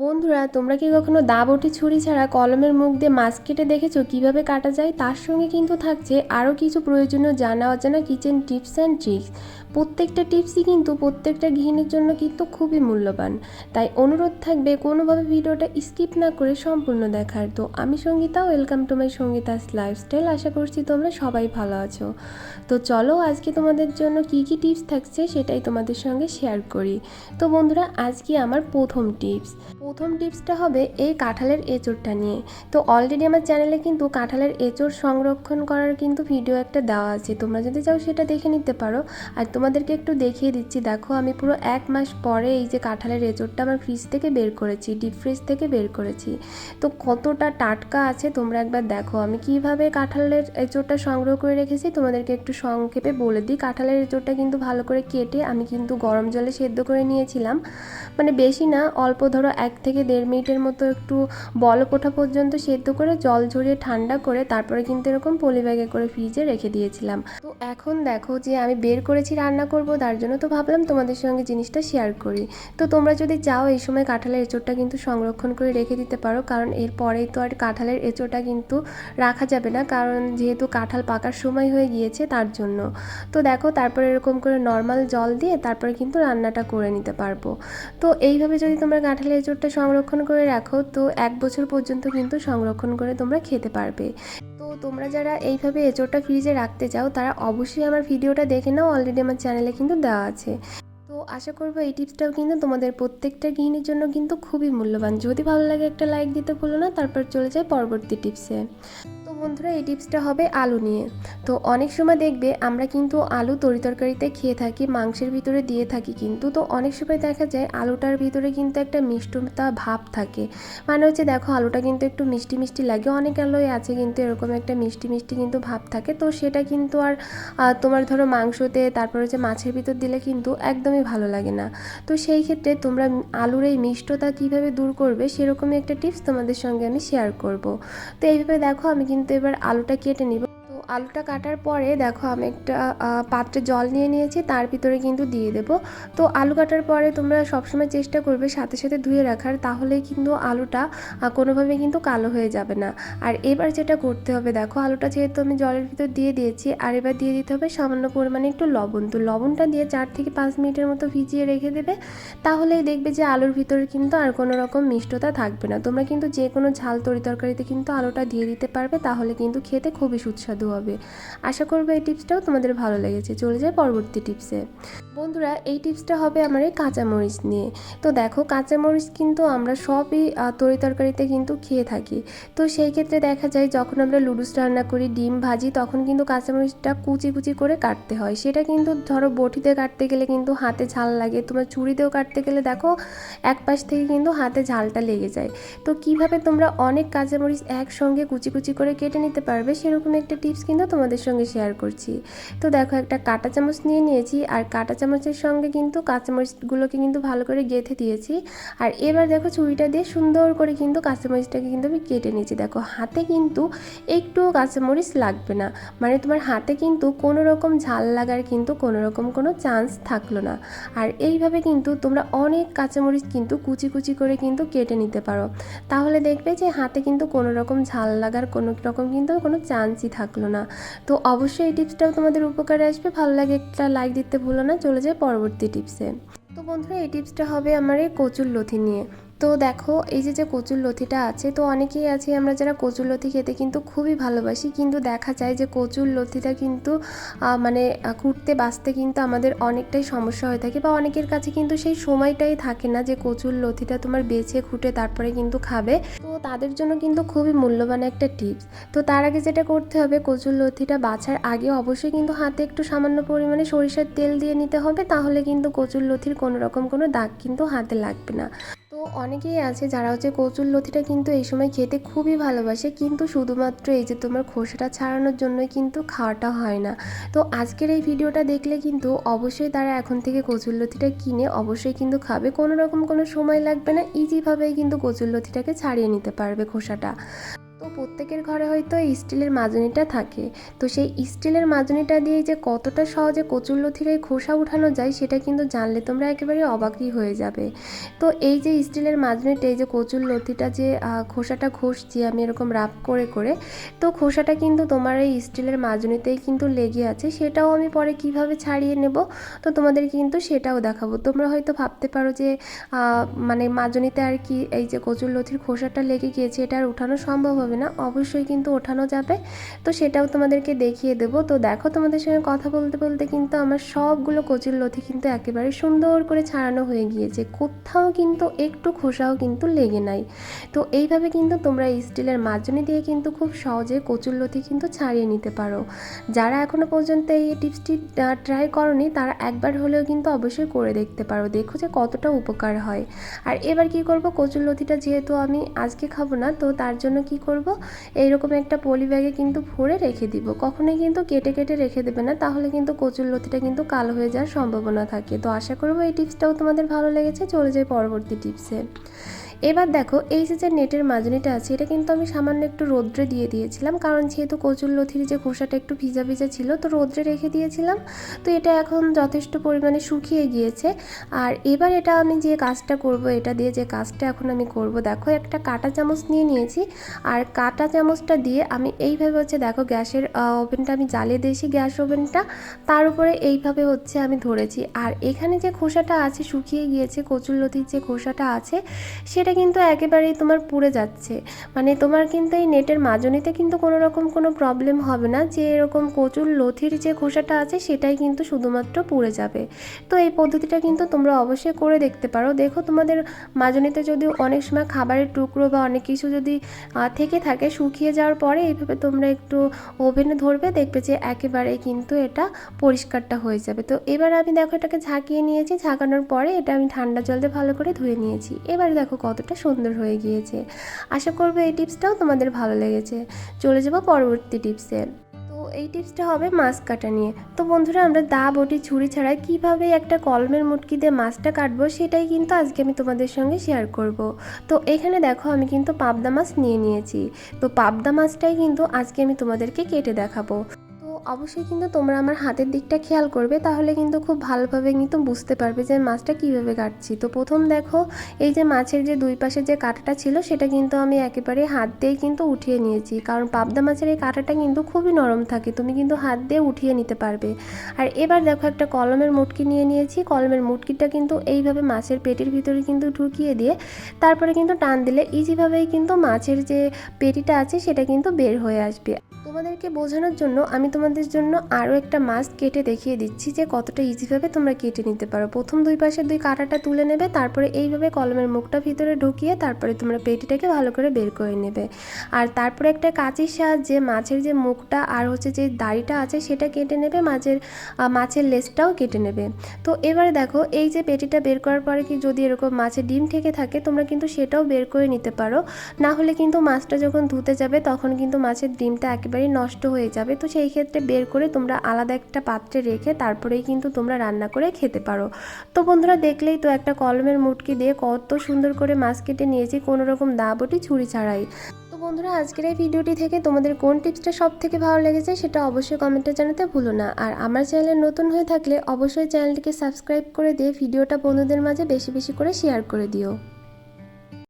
বন্ধুরা, তোমরা কি কখনো দাবটি ছুরি ছাড়া কলমের মুখ দিয়ে মাছ কেটে দেখেছ? কীভাবে কাটা যায়? তার সঙ্গে কিন্তু থাকছে আরও কিছু প্রয়োজনীয় জানা অজানা কিচেন টিপস অ্যান্ড ট্রিক্স প্রত্যেকটা টিপসই কিন্তু প্রত্যেকটা গৃহিণীর জন্য কিন্তু খুবই মূল্যবান। তাই অনুরোধ থাকবে কোনোভাবে ভিডিওটা স্কিপ না করে সম্পূর্ণ দেখার। তো আমি Sangeeta, welcome to my Sangeeta's lifestyle. আশা করছি তোমরা সবাই ভালো আছো। তো চলো আজকে তোমাদের জন্য কি কি টিপস থাকছে সেটাই তোমাদের সঙ্গে শেয়ার করি। তো বন্ধুরা, আজকে আমার প্রথম টিপস। প্রথম টিপসটা হবে এই কাঁঠালের এঁচড়টা নিয়ে। তো অলরেডি আমার চ্যানেলে কিন্তু কাঁঠালের এঁচড় সংরক্ষণ করার কিন্তু ভিডিও একটা দেওয়া আছে। তোমরা যদি চাও সেটা দেখে নিতে পারো। আর তোমাদেরকে একটু দেখিয়ে দিচ্ছি। দেখো, আমি পুরো এক মাস পরে এই যে কাঁঠালের এঁচড়টা আমার ফ্রিজ থেকে বের করেছি ডিপ ফ্রিজ থেকে বের করেছি। তো কতটা টাটকা আছে তোমরা একবার দেখো। আমি কীভাবে কাঁঠালের এঁচড়টা সংগ্রহ করে রেখেছি তোমাদেরকে একটু সংক্ষেপে বলে দিই। কাঁঠালের এঁচড়টা কিন্তু ভালো করে কেটে আমি কিন্তু গরম জলে সেদ্ধ করে নিয়েছিলাম। মানে বেশি না, অল্প ধরো এক থেকে দেড় মিনিটের মতো একটু বলকোঠা পর্যন্ত সেদ্ধ করে জল ঝরিয়ে ঠান্ডা করে তারপরে কিন্তু এরকম পলি ব্যাগে করে ফ্রিজে রেখে দিয়েছিলাম। তো এখন দেখো যে আমি বের করেছি রান্না করব, তার জন্য তো ভাবলাম তোমাদের সঙ্গে জিনিসটা শেয়ার করি। তো তোমরা যদি চাও এই সময় কাঁঠালের এঁচোড়টা কিন্তু সংরক্ষণ করে রেখে দিতে পারো, কারণ এরপরেই তো আর কাঁঠালের এঁচোড়টা কিন্তু রাখা যাবে না, কারণ যেহেতু কাঁঠাল পাকার সময় হয়ে গিয়েছে তার জন্য। তো দেখো, তারপরে এরকম করে নর্মাল জল দিয়ে তারপরে কিন্তু রান্নাটা করে নিতে পারব। তো এইভাবে যদি তোমরা কাঁঠালের এঁচোড়টা সংরক্ষণ করে রাখো, তো এক বছর পর্যন্ত কিন্তু সংরক্ষণ করে তোমরা খেতে পারবে। তোমরা যারা এইভাবে এঁচোড়টা ফ্রিজে রাখতে চাও, তারা অবশ্যই আমার ভিডিওটা দেখে নাও। অলরেডি আমার চ্যানেলে কিন্তু দেওয়া আছে। তো আশা করব এই টিপসটাও কিন্তু তোমাদের প্রত্যেকটা গৃহিণীর জন্য কিন্তু খুবই মূল্যবান। যদি ভালো লাগে একটা লাইক দিতে ভুলো না, তারপর চলে যায় পরবর্তী টিপসে বন্ধুরা, এই টিপসটা হবে আলু নিয়ে। তো অনেক সময় দেখবে আমরা কিন্তু আলু তরিতরকারিতে খেয়ে থাকি, মাংসের ভিতরে দিয়ে থাকি কিন্তু। তো অনেক সময় দেখা যায় আলুটার ভিতরে কিন্তু একটা মিষ্টতা ভাব থাকে। মানে হচ্ছে দেখো, আলুটা কিন্তু একটু মিষ্টি মিষ্টি লাগে, অনেক আলুই আছে কিন্তু এরকম একটা মিষ্টি মিষ্টি কিন্তু ভাব থাকে। তো সেটা কিন্তু আর তোমার ধরো মাংসতে, তারপর হচ্ছে মাছের ভিতর দিলে কিন্তু একদমই ভালো লাগে না। তো সেই ক্ষেত্রে তোমরা আলুর এই মিষ্টতা কীভাবে দূর করবে, সেরকমই একটা টিপস তোমাদের সঙ্গে আমি শেয়ার করব। তো এইভাবে দেখো, আমি কিন্তু এবার আলুটা কেটে নিব। আলুটা কাটার পরে দেখো আমি একটা পাত্রে জল নিয়ে নিয়েছি, তার ভিতরে কিন্তু দিয়ে দেবো। তো আলু কাটার পরে তোমরা সবসময় চেষ্টা করবে সাথে সাথে ধুয়ে রাখার তাহলেই কিন্তু আলুটা কোনোভাবে কিন্তু কালো হয়ে যাবে না। আর এবার যেটা করতে হবে দেখো, আলুটা যেহেতু আমি জলের ভিতর দিয়ে দিয়েছি, আর এবার দিয়ে দিতে হবে সামান্য পরিমাণে একটু লবণ। তো লবণটা দিয়ে চার থেকে পাঁচ মিনিটের মতো ভিজিয়ে রেখে দেবে, তাহলেই দেখবে যে আলুর ভিতরে কিন্তু আর কোনো রকম মিষ্টতা থাকবে না। তোমরা কিন্তু যে কোনো ঝাল তরি তরকারিতে কিন্তু আলুটা দিয়ে দিতে পারবে, তাহলে কিন্তু খেতে খুবই সুস্বাদু হবে। আশা করব এই টিপসটাও তোমাদের ভালো লেগেছে। চলে যায় পরবর্তী টিপসে। বন্ধুরা, এই টিপসটা হবে আমার এই কাঁচামরিচ নিয়ে। তো দেখো, কাঁচামরিচ কিন্তু আমরা সবই তরি তরকারিতে কিন্তু খেয়ে থাকি। তো সেই ক্ষেত্রে দেখা যায়, যখন আমরা লুডুস রান্না করি, ডিম ভাজি, তখন কিন্তু কাঁচামরিচটা কুচি কুচি করে কাটতে হয়। সেটা কিন্তু ধরো বটিতে কাটতে গেলে কিন্তু হাতে ঝাল লাগে। তোমার ছুরিতেও কাটতে গেলে দেখো, এক পাশ থেকে কিন্তু হাতে ঝালটা লেগে যায়। তো কীভাবে তোমরা অনেক কাঁচামরিচ একসঙ্গে কুচি কুচি করে কেটে নিতে পারবে, সেরকম একটা টিপস কিন্তু তোমাদের সঙ্গে শেয়ার করছি। তো দেখো, একটা কাঁটা চামচ নিয়ে নিয়েছি, আর কাঁটা চামচের সঙ্গে কিন্তু কাঁচামরিচগুলোকে কিন্তু ভালো করে গেঁথে দিয়েছি। আর এবার দেখো, ছুরিটা দিয়ে সুন্দর করে কিন্তু কাঁচামরিচটাকে কিন্তু আমি কেটে নিয়েছি। দেখো, হাতে কিন্তু একটুও কাঁচামরিচ লাগবে না। মানে তোমার হাতে কিন্তু কোনো রকম ঝাল লাগার কিন্তু কোনো রকম কোনো চান্স থাকল না। আর এইভাবে কিন্তু তোমরা অনেক কাঁচামরিচ কিন্তু কুচি কুচি করে কিন্তু কেটে নিতে পারো। তাহলে দেখবে যে হাতে কিন্তু কোনো রকম ঝাল লাগার কোনো রকম কিন্তু কোনো চান্সই থাকল না। তো অবশ্যই এই টিপসটাও তোমাদের উপকারে আসবে। ভালো লাগে একটা লাইক দিতে ভুলো না। চলে যায় পরবর্তী টিপসে। তো বন্ধুরা, এই টিপসটা হবে আমার এই কচুর লথি নিয়ে। তো দেখো, এই যে যে কচুর লথিটা আছে, তো অনেকেই আছে আমরা যারা কচুর লথি খেতে কিন্তু খুবই ভালোবাসি, কিন্তু দেখা যায় যে কচুর লথিটা কিন্তু মানে কুটতে, বাঁচতে কিন্তু আমাদের অনেকটাই সমস্যা হয়ে থাকে বা অনেকের কাছে কিন্তু সেই সময়টাই থাকে না যে কচুর লথিটা তোমার বেছে, খুঁটে, তারপরে কিন্তু খাবে। তো তাদের জন্য কিন্তু খুবই মূল্যবান একটা টিপস। তো তার আগে যেটা করতে হবে, কচুর লথিটা বাছার আগে অবশ্যই কিন্তু হাতে একটু সামান্য পরিমাণে সরিষার তেল দিয়ে নিতে হবে, তাহলে কিন্তু কচুর লথির কোনো রকম কোনো দাগ কিন্তু হাতে লাগবে না। তো অনেকেই আছে যারা হচ্ছে কচুর লতিটা কিন্তু এই সময় খেতে খুবই ভালোবাসে, কিন্তু শুধুমাত্র এই যে তোমার খোসাটা ছাড়ানোর জন্যই কিন্তু খাওয়াটা হয় না। তো আজকের এই ভিডিওটা দেখলে কিন্তু অবশ্যই তারা এখন থেকে কচুর লতিটা কিনে অবশ্যই কিন্তু খাবে। কোনো রকম কোনো সময় লাগবে না ইজিভাবেই কিন্তু কচুর লতিটাকে ছাড়িয়ে নিতে পারবে খোসাটা। তো প্রত্যেকের ঘরে হয়তো স্টিলের মাজনিটা থাকে। তো সেই স্টিলের মাজনিটা দিয়ে যে কতটা সহজে কচুরলথির এই খোসা উঠানো যায়, সেটা কিন্তু জানলে তোমরা একেবারে অবাকই হয়ে যাবে। তো এই যে স্টিলের মাজনিটা, এই যে কচুরলথিটা যে খোসাটা ঘষছি আমি এরকম রাপ করে করে, তো খোসাটা কিন্তু তোমার এই স্টিলের মাজনিতেই কিন্তু লেগে আছে। সেটাও আমি পরে কীভাবে ছাড়িয়ে নেব, তো তোমাদের কিন্তু সেটাও দেখাবো। তোমরা হয়তো ভাবতে পারো যে মানে মাজনিতে আর কি এই যে কচুরলথির খোসাটা লেগে গিয়েছে, এটা আর উঠানো সম্ভব হবে না, অবশ্যই কিন্তু ওঠানো যাবে। তো সেটাও তোমাদেরকে দেখিয়ে দেবো। তো দেখো তোমাদের সঙ্গে কথা বলতে বলতে কিন্তু আমার সবগুলো কচুরলথি কিন্তু একেবারে সুন্দর করে ছাড়ানো হয়ে গিয়েছে। কোথাও কিন্তু একটু খোসাও কিন্তু লেগে নাই। তো এইভাবে কিন্তু তোমরা স্টিলের মাজনি দিয়ে কিন্তু খুব সহজে কচুর কচুরলথি কিন্তু ছাড়িয়ে নিতে পারো। যারা এখনও পর্যন্ত এই টিপসটি ট্রাই করনি, তারা একবার হলেও কিন্তু অবশ্যই করে দেখতে পারো। দেখো যে কতটা উপকার হয়। আর এবার কি করব? কচুর লতিটা যেহেতু আমি আজকে খাব না, তো তার জন্য কি করব? এইরকম একটা পলি ব্যাগে কিন্তু ভরে রেখে দিব। কখনোই কিন্তু কেটে কেটে রেখে দেবে না, তাহলে কিন্তু কচুর লতিটা কিন্তু কালো হয়ে যাওয়ার সম্ভাবনা থাকে। তো আশা করব এই টিপসটাও তোমাদের ভালো লেগেছে, চলে যাই পরবর্তী টিপসে। এবার দেখো, এই যে যে নেটের মাজনিটা আছে, এটা কিন্তু আমি সামান্য একটু রোদ্রে দিয়ে দিয়েছিলাম, কারণ যেহেতু কচুর লথির যে খোসাটা একটু ভিজা ভিজা ছিল, তো রোদ্রে রেখে দিয়েছিলাম। তো এটা এখন যথেষ্ট পরিমাণে শুকিয়ে গিয়েছে। আর এবার এটা আমি যে কাজটা করব, এটা দিয়ে যে কাজটা এখন আমি করব, দেখো, একটা কাঁটা চামচ নিয়ে নিয়েছি। আর কাঁটা চামচটা দিয়ে আমি এইভাবে হচ্ছে, দেখো, গ্যাসের ওভেনটা আমি জ্বালিয়ে দিয়েছি, গ্যাস ওভেনটা। তার উপরে এইভাবে হচ্ছে আমি ধরেছি। আর এখানে যে খোসাটা আছে, শুকিয়ে গিয়েছে, কচুর লতির যে খোসাটা আছে, সেটা কিন্তু একেবারেই তোমার পুড়ে যাচ্ছে। মানে তোমার কিন্তু এই নেটের মাজনিতে কিন্তু কোনো রকম কোনো প্রবলেম হবে না। যে এরকম কচুর লথির যে খোসাটা আছে, সেটাই কিন্তু শুধুমাত্র পুড়ে যাবে। তো এই পদ্ধতিটা কিন্তু তোমরা অবশ্যই করে দেখতে পারো। দেখো তোমাদের মাজনিতে যদি অনেক সময় খাবারের টুকরো বা অনেক কিছু যদি থেকে থাকে, শুকিয়ে যাওয়ার পরে এইভাবে তোমরা একটু ওভেনে ধরবে, দেখবে যে একেবারেই কিন্তু এটা পরিষ্কারটা হয়ে যাবে। তো এবার আমি দেখো এটাকে ঝাঁকিয়ে নিয়েছি। ঝাঁকানোর পরে এটা আমি ঠান্ডা জল দিয়ে ভালো করে ধুয়ে নিয়েছি। এবার দেখো কতটা সুন্দর হয়ে গিয়েছে। আশা করব এই টিপসটাও তোমাদের ভালো লেগেছে। চলে যাব পরবর্তী টিপসে। তো এই টিপসটা হবে মাছ কাটা নিয়ে। তো বন্ধুরা, আমরা দা বটি ছুরি ছাড়া কীভাবে একটা কলমের মুটকি দিয়ে মাছটা কাটবো সেটাই কিন্তু আজকে আমি তোমাদের সঙ্গে শেয়ার করব। তো এখানে দেখো, আমি কিন্তু পাবদা মাছ নিয়ে নিয়েছি। তো পাবদা মাছটাই কিন্তু আজকে আমি তোমাদেরকে কেটে দেখাবো। অবশ্যই কিন্তু তোমরা আমার হাতের দিকটা খেয়াল করবে, তাহলে কিন্তু খুব ভালোভাবে কিন্তু বুঝতে পারবে যে মাছটা কীভাবে কাটছি। তো প্রথম দেখো, এই যে মাছের যে দুই পাশে যে কাঁটাটা ছিল, সেটা কিন্তু আমি একেবারে হাত দিয়ে কিন্তু উঠিয়ে নিয়েছি। কারণ পাবদা মাছের এই কাঁটাটা কিন্তু খুবই নরম থাকে, তুমি কিন্তু হাত দিয়ে উঠিয়ে নিতে পারবে। আর এবার দেখো একটা কলমের মুটকি নিয়ে নিয়েছি। কলমের মুটকিটা কিন্তু এইভাবে মাছের পেটির ভিতরে কিন্তু ঢুকিয়ে দিয়ে, তারপরে কিন্তু টান দিলে ইজিভাবেই কিন্তু মাছের যে পেটিটা আছে, সেটা কিন্তু বের হয়ে আসবে। তোমাদেরকে বোঝানোর জন্য আমি তোমাদের জন্য আরও একটা মাছ কেটে দেখিয়ে দিচ্ছি যে কতটা ইজিভাবে তোমরা কেটে নিতে পারো। প্রথম দুই পাশের দুই কাঁটাটা তুলে নেবে, তারপরে এইভাবে কলমের মুখটা ভিতরে ঢুকিয়ে তারপরে তোমরা পেটিটাকে ভালো করে বের করে নেবে। আর তারপরে একটা কাঁচির সাহায্যে মাছের যে মুখটা আর হচ্ছে যে দাড়িটা আছে সেটা কেটে নেবে, মাছের মাছের লেজটাও কেটে নেবে। তো এবারে দেখো, এই যে পেটিটা বের করার পরে কি যদি এরকম মাছের ডিম থেকে থাকে, তোমরা কিন্তু সেটাও বের করে নিতে পারো। না হলে কিন্তু মাছটা যখন ধুতে যাবে, তখন কিন্তু মাছের ডিমটা একেবারেই নষ্ট হয়ে যাবে। তো সেই ক্ষেত্রে বের করে তোমরা আলাদা একটা পাত্রে রেখে তারপরেই কিন্তু তোমরা রান্না করে খেতে পারো। তো বন্ধুরা দেখলেই তো একটা কলমের মুটকি দিয়ে কত সুন্দর করে মাছ কেটে নিয়েছি কোনো রকম দাবটি ছুরি ছাড়াই। তো বন্ধুরা আজকের এই ভিডিওটি থেকে তোমাদের কোন টিপসটা সব থেকে ভালো লেগেছে সেটা অবশ্যই কমেন্টে জানাতে ভুলো না। আর আমার চ্যানেলে নতুন হয়ে থাকলে অবশ্যই চ্যানেলটিকে সাবস্ক্রাইব করে দিয়ে ভিডিওটা বন্ধুদের মাঝে বেশি বেশি করে শেয়ার করে দিও।